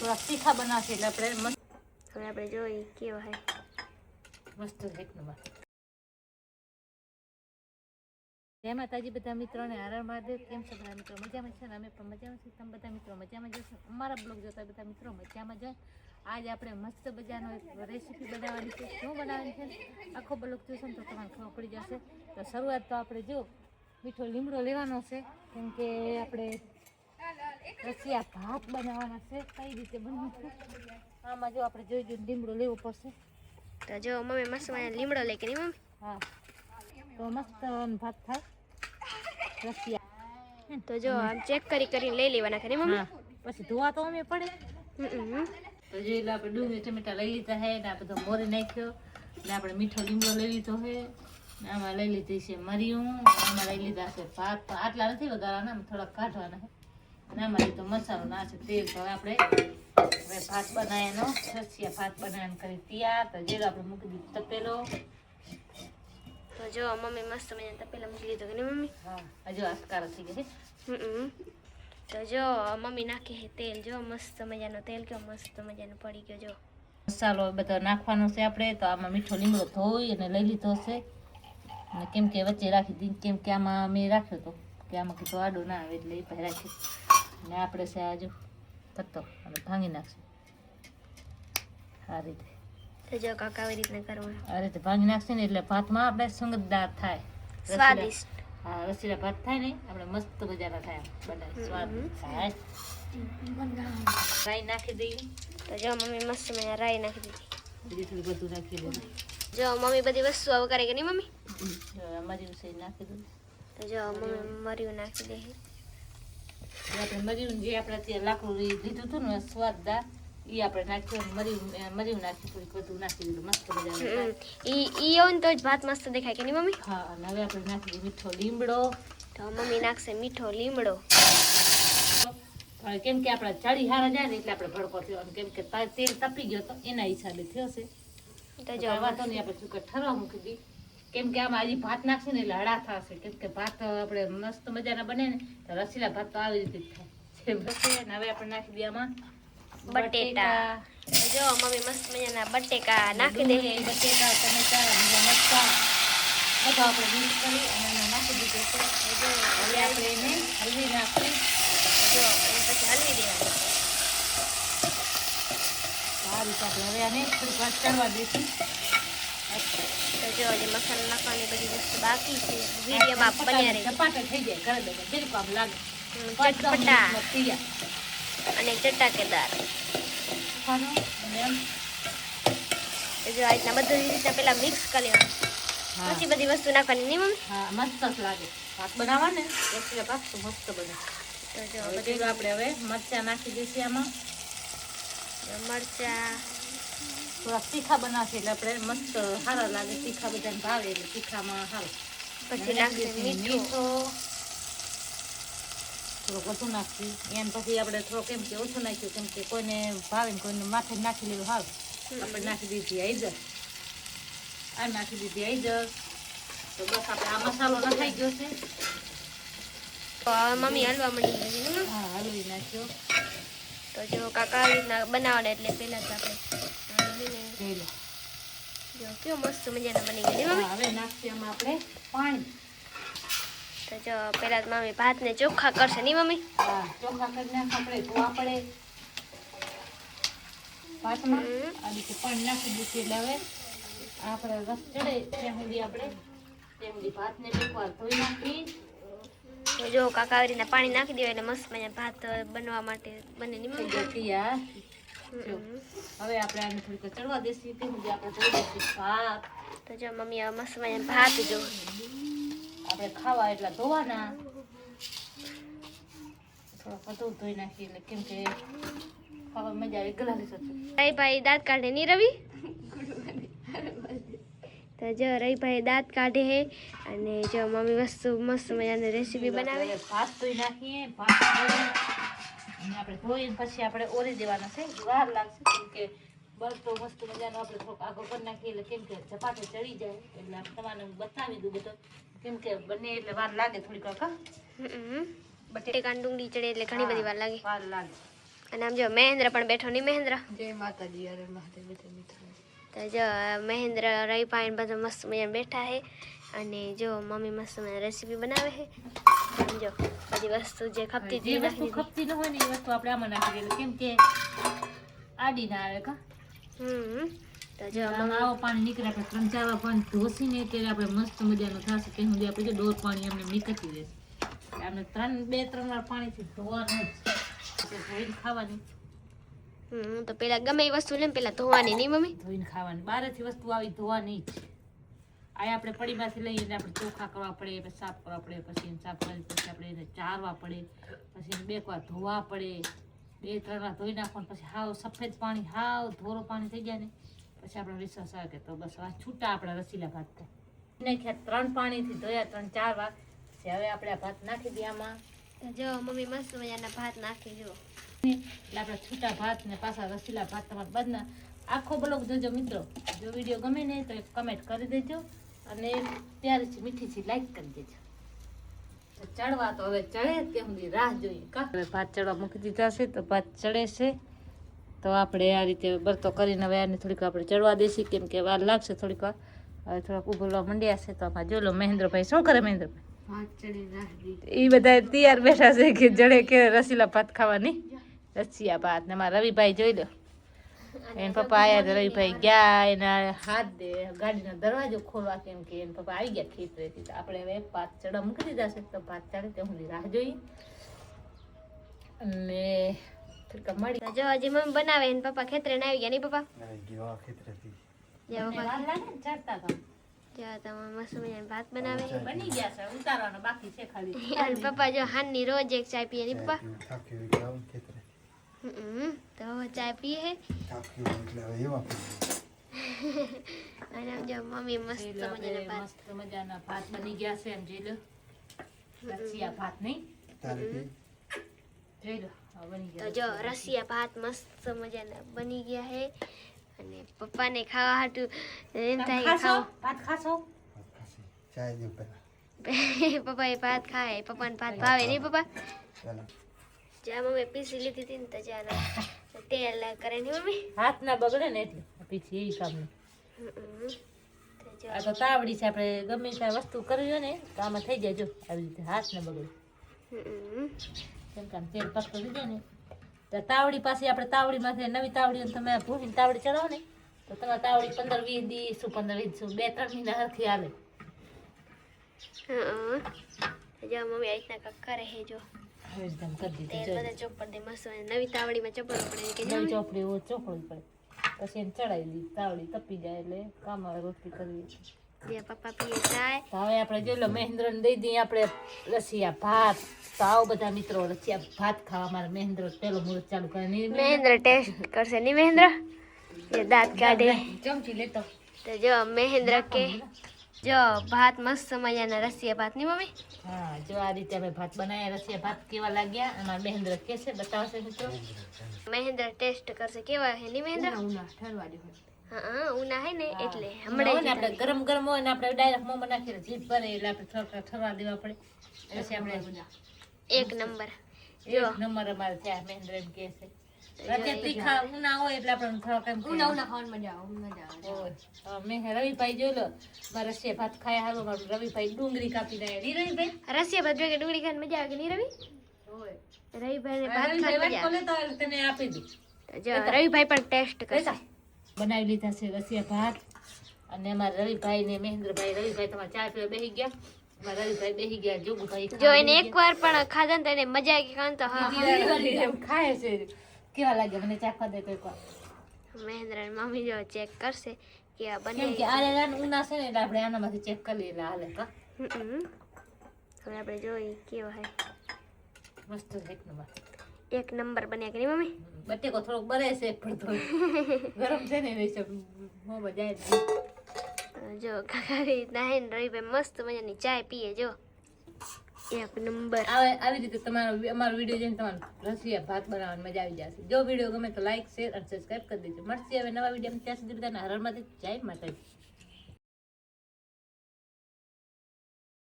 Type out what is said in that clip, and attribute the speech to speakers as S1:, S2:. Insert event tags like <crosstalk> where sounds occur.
S1: થોડા તીખા બનાવશે એટલે આપણે મસ્ત
S2: હવે આપણે જોઈએ કેવો હે.
S1: મસ્ત એક નંબર જય માતાજી બધા મિત્રોને આરામ મહાદેવ કેમ છે બધા મિત્રો? મજામાં છે ને? અમે પણ મજામાં છીએ. તમે બધા મિત્રો મજામાં જશો અમારા બ્લોગ જોતા બધા મિત્રો મજામાં જાય આજ આપણે મસ્ત મજાનો એક રેસીપી બનાવવાની છે. શું બનાવવાની છે? આખો બ્લોગ જોશો ને તો તમારે ખબર પડી જશે. તો શરૂઆત તો આપણે જો મીઠો લીમડો લેવાનો છે. કેમ કે આપણે રસિયા ભાત બનાવવાના છે કઈ રીતે બનાવશે આમાં જો આપણે જોઈ જોઈને લીમડો લેવો પડશે.
S2: તો જો મમ્મી મસ્ત મને લીમડો લઈ કે નહીં મમ્મી.
S1: હા. તો મસ્ત ભાત થાય. રસિયા
S2: તો જો આમ ચેક કરી કરીને લઈ લેવાના ખરી મમ્મી.
S1: પછી ધોવા તો અમે પડે. તો જો એટલે આપણે ડુંગળી ટમેટા લઈ લીધા હે ને આ બધો મોરી નાખ્યો. ને આપણે મીઠો લીમડો લઈ લીધો છે ને આમાં લઈ લીધી છે મરિયું આમાં લઈ લીધા છે ભાત. તો આટલા નથી વગાડવાના થોડાક કાઢવાના છે ને આમાં તો મસાલો ના છે તેલ તો આપણે હવે ભાત બનાવ્યાનો રસિયા ભાત બનાવીને કરી તૈયાર. તો જેલો આપણે મૂકી દીધું તપેલો.
S2: તો જો મમ્મી મસ્ત મજાને તપેલા મૂકી દીધો કે નહીં મમ્મી?
S1: હા હજુ આસ્કાર થઈ ગઈ છે.
S2: તો જો મમ્મી નાખી છે તેલ. જો મસ્ત મજાનો તેલ કેવો મસ્ત મજાનો પડી ગયો જો.
S1: મસાલો બધો નાખવાનો છે આપણે. તો આમાં મીઠો લીમડો ધોઈ અને લઈ લીધો છે. અને કેમ કે વચ્ચે રાખી દીધી કેમ કે આમાં મેં રાખ્યો હતો કે આમાં કીધું આડો ના આવે એટલે એ પહેલાં રાખી. અને આપણે છે આજુ અને ભાંગી નાખશું. આ રીતે.
S2: જો કાકા આવી રીતના કરવાનું.
S1: આ રીતે ભાંગી નાખશે ને એટલે ભાતમાં આપણે સંગતદાર થાય.
S2: સ્વાદિષ્ટ.
S1: હા રસીલા ભાત થાય ને આપણે મસ્ત મજાના થાય બનાવી સ્વાદ થાય. રાઈ નાખી દઈએ.
S2: તો જો મમ્મી મસ્ત મજા રાઈ નાખી દીધી.
S1: બીજું થોડું બધું નાખી દઈએ.
S2: જો મમ્મી બધી વસ્તુ આવું કરે કે નહીં મમ્મી?
S1: મરી છે નાખી દઉં
S2: તો જો મમ્મી મર્યું નાખી દે છે.
S1: જે આપણે મરીયું જે આપણે ત્યાં લાકડું લીધું હતું ને સ્વાદદાર એ આપણે નાખ્યું મરીયું મરીયું નાખી થોડીક વધુ નાખી દીધું મસ્ત મજાનું
S2: એ ઈ ઈ હોય ને તો જ ભાત મસ્ત દેખાય કે નહીં મમ્મી?
S1: હા અને હવે આપણે નાખી મીઠો લીમડો.
S2: તો મમ્મી નાખશે મીઠો લીમડો.
S1: કેમ કે આપણા ચડી હારા જાય ને એટલે આપણે ભડકો થયો અને કેમ કે તેલ તપી ગયો તો એના હિસાબે થયો છે.
S2: તો
S1: તો
S2: જો
S1: વાતો નહીં આપણે ઠરવા મૂકી દી કેમ કે આમાં હજી ભાત નાખશે ને એટલે હળા થશે. કેમ કે ભાત આપણે મસ્ત મજાના બને ને તો રસીલા ભાત તો આવી રીતે જ થાય. હવે આપણે નાખી દઈએ આમાં
S2: બટેટા. જો મમ્મી મસ્ત મજાના બટેકા નાખી
S1: દઈએ બટેટા ટમેટા લીલા મરચાં બધું આપણે મિક્સ કરી અને નાખી દીધું છે હવે આપણે એને હળવી નાખી
S2: જો એ પછી હલવી દેવાનું.
S1: આ રીતે આપણે હવે આને થોડીક વાર ચડવા દઈશું.
S2: જો આજે મસાલો નાખવાની બધી વસ્તુ બાકી છે વિડીયોમાં બન્યા રહે
S1: ચપાટા થઈ જાય ઘરે બેઠા જેરીક કામ લાગે.
S2: ચટપટા. અને ચટાકેદાર. જો આ રીતના બધું રીતના પેલા મિક્સ કરી લેવાનું પછી બધી વસ્તુ નાખવાની નહીં મમ્મી?
S1: હા મસ્ત લાગે. ભાત બનાવવા ને એટલે ભાત તો મસ્ત બને.
S2: તો જો બધું
S1: આપણે હવે મરચાં નાખી દઈશું આમાં.
S2: મરચા.
S1: થોડા તીખા બનાવશે એટલે આપણે મસ્ત સારા લાગે તીખા બધાને ભાવે એટલે તીખામાં સારું
S2: પછી નાખશે મીઠો.
S1: થોડુંક ઓછું નાખી એમ પછી આપણે થોડુંક કેમ કે ઓછું નાખ્યું કેમ કે કોઈને ભાવે ને કોઈને માથે નાખી લેવું હાવ. આપણે નાખી દીધી હળદર આ નાખી દીધી હળદર તો બસ આપણે આ મસાલો નખાઈ ગયો છે.
S2: મમ્મી હલવા મળી ને?
S1: હા હલવી નાખ્યો.
S2: તો જો કાકા આવી રીતના બનાવડે એટલે પહેલા જ આપણે
S1: જોઈ લો
S2: કેવો મસ્ત મજાના બની
S1: ગયો. હવે નાખીએ આમાં આપણે પાણી.
S2: તો જો પહેલા તો મમ્મી ભાતને ચોખ્ખા કરશે નહીં મમ્મી?
S1: હા ચોખા કરી નાખ આપણે ધોવા પડે. ભાતમાં. આ રીતે પાણી નાખી દઈશું એટલે હવે આપણે રસ ચડે ત્યાં સુધી આપણે ત્યાં સુધી ભાતને એક ધોઈ નાખી.
S2: તો જો કાકા આવી રીતના પાણી નાખી દેવાય એટલે મસ્ત મજા ભાત બનવા માટે બને નહીં મમ્મી?
S1: તૈયાર. જો. હવે આપણે આને થોડીક ચડવા દઈશું ત્યાં સુધી આપણે જોઈ દઈશું ભાત.
S2: તો જો મમ્મી આ મસ્ત મને ભાત જો.
S1: આપણે ખાવા એટલા ધોવાના. થોડોક વધુ ધોઈ નાખીએ એટલે કેમ કે ખાવા મજા આવે ગલાલી શકશું
S2: રઈ ભાઈ દાંત કાઢે નહીં રવિ? તો જો રઈ ભાઈ દાંત કાઢે હે અને જો મમ્મી વસ્તુ મસ્ત મજાની રેસીપી બનાવે.
S1: ભાત ધોઈ નાખીએ ભાત અને આપણે ધોઈને પછી આપણે ઓરી દેવાના છે. વાર લાગશે કેમ કે બળતો મસ્ત મજાનો આપણે થોડોક આગળ કરી નાખીએ એટલે કેમ કે ઝપાટે ચડી જાય. એટલે આપણે તમારે બતાવી દઉં બધું. કેમ કે બને એટલે વાર લાગે થોડીક વાર
S2: બટેકા ડુંગળી ચડે એટલે ઘણી બધી વાર લાગે.
S1: વાર લાગે.
S2: અને આમ જો મહેન્દ્ર પણ બેઠો નહીં મહેન્દ્ર?
S1: જય માતાજી અરે મહાદેવ બધા
S2: તો જો મહેન્દ્ર રહીભાઈ બધા મસ્ત મજાના બેઠા છે. અને જો મમ્મી મસ્ત મને રેસીપી બનાવે છે સમજો બધી વસ્તુ જે ખપતી
S1: જે વસ્તુ ખપતી ન હોય ને એ વસ્તુ આપણે આમાં નાખી દઈએ કેમ કે આડી ના આવે કા?
S2: હમ તો જો
S1: આમાં આવો પાણી નીકળે આપણે ત્રણ ચાર વાર પાણી ઢોસીને ત્યારે આપણે મસ્ત મજાનું થશે. ત્યાં સુધી આપણે ડોર પાણી અમને નીકળતી રહેશે. આપણે ત્રણ બે ત્રણ વાર પાણીથી ધોવાનું ધોઈને ખાવાની.
S2: હમ તો પેલા ગમે એ વસ્તુ લે ને પેલા ધોવાની નહીં મમ્મી?
S1: ધોઈને ખાવાની. બહારથી વસ્તુ આવી ધોવાની જ. આ આપણે પડીમાંથી લઈએ એટલે આપણે ચોખા કરવા પડે પછી સાફ કરવા પડે પછી એને સાફ કરી પછી આપણે એને ચારવા પડે પછી બે વાર ધોવા પડે. બે ત્રણ વાર ધોઈ નાખવાનું પછી હાવ સફેદ પાણી હાવ ધોરો પાણી થઈ જાય ને પછી આપણે વિશ્વાસ આવે કે તો બસ આ છૂટા આપણા રસીલા ભાત થાય. નાખ્યા ત્રણ પાણીથી ધોયા ત્રણ ચાર વાર પછી હવે આપણે આ ભાત નાખી દઈએ આમાં.
S2: જો મમ્મી મસ્ત મજાના ભાત નાખી જો
S1: એટલે આપણે છૂટા ભાત ને પાછા રસીલા ભાત તમારા બધા આખો બ્લોગ જોજો મિત્રો. જો વીડિયો ગમે ને તો એક કમેન્ટ કરી દેજો. અને ત્યારથી મીઠીથી લાઈક કરી દેજો. ચડવા તો હવે ચડે તે સુધી રાહ જોઈએ. હવે ભાત ચડવા મૂકી દીધા છે તો ભાત ચડે છે. તો આપણે આ રીતે બરતો કરીને હવે આને થોડીક આપણે ચડવા દેશી કેમ કે વાર લાગશે થોડીક વાર. હવે થોડાક ઉભરવા મંડ્યા છે તો આમાં જો લો મહેન્દ્રભાઈ શું કરે મહેન્દ્રભાઈ? એ બધા તૈયાર બેઠા છે કે જડે કે રસીલા ભાત ખાવાની. રસિયા ભાત ને મારા રવિભાઈ જોઈ લો. એના પપ્પા આયા તો રવિભાઈ ગયા એના હાથ દે ગાડીનો દરવાજો ખોલવા કેમ કે એન પપ્પા આવી ગયા ખેતરેથી તો આપણે હવે ભાત ચડા મૂકી દીધા છે તો ભાત ચડે તે હું રાહ જોઈ. અને મળી
S2: જો હજી મમ્મી બનાવે એન પપ્પા ખેતરે ને આવી ગયા નહીં પપ્પા?
S3: ગયા ખેતરેથી
S2: જો પપ્પા.
S1: ચડતા તો.
S2: જો તમે મસ્ત મજાના ભાત બનાવે.
S1: બની ગયા છે ઉતારવાનો બાકી છે ખાલી.
S2: પપ્પા જો હાનની રોજ એક ચા પીએ નહીં પપ્પા. તો ચા ચાય પીએ અને જો મમ્મી મસ્ત મજાના ભાત
S1: મસ્ત મજાના ભાત બની ગયા છે એમ જોઈ લો રસિયા ભાત નહીં જોઈ લો
S2: તો જો રસિયા ભાત મસ્ત મજાના બની ગયા હે અને પપ્પાને ખાવા હાટું એમ થાય ખાવ
S1: ભાત ખાશો
S3: ભાત ચાય દઉં પહેલા
S2: પપ્પા એ ભાત ખાય પપ્પાને ભાત ભાવે નહીં પપ્પા જ્યાં મમ્મી પીસી લીધી હતી ને તો ચાલો તેલ કરે મમ્મી.
S1: હાથ ના બગડે ને એટલે. પછી એ કામ આ તો તાવડી છે આપણે ગમે ત્યાં વસ્તુ કરવી હોય ને તો આમાં થઈ જાય જો આવી રીતે હાથ ના બગડે. કેમ કે આમ તેલ ને. તો તાવડી પાસે આપણે તાવડીમાંથી નવી તાવડી તમે ભૂરીને તાવડી ચડાવો ને તો તમારે તાવડી પંદર વીસ દિવસ પંદર વીસ બે ત્રણ મહિના હરખી
S2: આવે. તો જો મમ્મી આ રીતના કંઈક કરે છે જો.
S1: આવી રીતે આમ કરી
S2: તેલ
S1: દીધું
S2: બધા ચોપડ દે મસ્ત નવી તાવડીમાં ચોપડવું પડે કે
S1: નવી ચોપડી એવું ચોપડવી પડે. પછી એને ચડાવી દીધી તાવડી તપી જાય એટલે કામ આવે રોટલી કરવી.
S2: જે પપ્પા પીએ ચાય.
S1: તો હવે આપણે જોઈ લો મહેન્દ્ર ને દઈ દઈએ આપણે રસિયા ભાત. તો આવો બધા મિત્રો રસિયા ભાત ખાવા મારે મહેન્દ્ર પેલો મુહૂર્ત ચાલુ કરે નહીં
S2: મહેન્દ્ર ટેસ્ટ કરશે નહીં મહેન્દ્ર? જે દાંત કાઢે.
S1: ચમચી લેતો.
S2: તો જો મહેન્દ્ર કે જો ભાત મસ્ત મજાના રસિયા ભાત. ની મમ્મી?
S1: હા જો આ રીતે અમે ભાત બનાવ્યા રસિયા ભાત કેવા લાગ્યા? અમારા મહેન્દ્ર કે છે બતાવશે મિત્રો.
S2: મહેન્દ્ર ટેસ્ટ કરશે. કેવા હે ની મહેન્દ્ર? હા હા ઉના હે ને એટલે
S1: હમણાં આપણે ગરમ ગરમ હોય ને આપણે ડાયરેક્ટ મોમાં નાખીને જીભ ભરે એટલે આપણે થોડા ઠરવા દેવા પડે. પછી આપણે
S2: એક નંબર.
S1: એક નંબર અમારે ત્યાં મહેન્દ્ર એમ કે છે. રાતે તીખા ઉના હોય એટલે આપણે થોડા કેમ ઉના ઉના ખાવાની મજા આવે મજા આવે. મેં રવિભાઈ જોઈ લો મારા રસિયા ભાત ખાયા હાલો મારું રવિભાઈ ડુંગળી કાપી દે ની રવિભાઈ?
S2: રસિયા ભાત ભેગા ડુંગળી ખાઈને મજા આવે કે નહીં રવિભાઈ ને ભાત ખાઈને મજા આવે.
S1: કોને તો તને આપી દી.
S2: તો જો રવિભાઈ પણ ટેસ્ટ કરશે.
S1: બનાવી લીધા છે રસિયા ભાત. અને અમારા રવિભાઈ ને મહેન્દ્રભાઈ રવિભાઈ તમારે ચા પીવા બેસી ગયા. રવિભાઈ બેસી ગયા
S2: જો એને એકવાર પણ ખાધા ને તો એને મજા આવી કારણ તો
S1: ખાય છે. કેવા લાગે મને ચાખવા દે તો એકવાર?
S2: મહેન્દ્ર મમ્મી જો ચેક કરશે કે આ બને
S1: કે આ રેલાન ઉના છે ને એટલે આપણે આનામાંથી ચેક કરી લઈએ હાલે કા
S2: હવે આપણે જોઈએ કેવો હે.
S1: મસ્ત એક નંબર.
S2: એક નંબર બન્યા કે નહીં મમ્મી?
S1: બટેકો થોડોક બરે છે પણ તો <laughs> ગરમ છે ને એટલે મોમાં જાય જો
S2: કાકારી નાહે ને રવિભાઈ મસ્ત મજાની ચાય પીએ જો. એક નંબર
S1: આવે રીતે તમારો અમારો વીડિયો જોઈને તમારો રસિયા ભાત બનાવવાની મજા આવી જશે. જો વીડિયો ગમે તો લાઈક શેર અને સબસ્ક્રાઈબ કરી દેજો. મળશે હવે નવા વીડિયો ત્યાં સુધી બધાને હરણમાંથી જય માતાજી.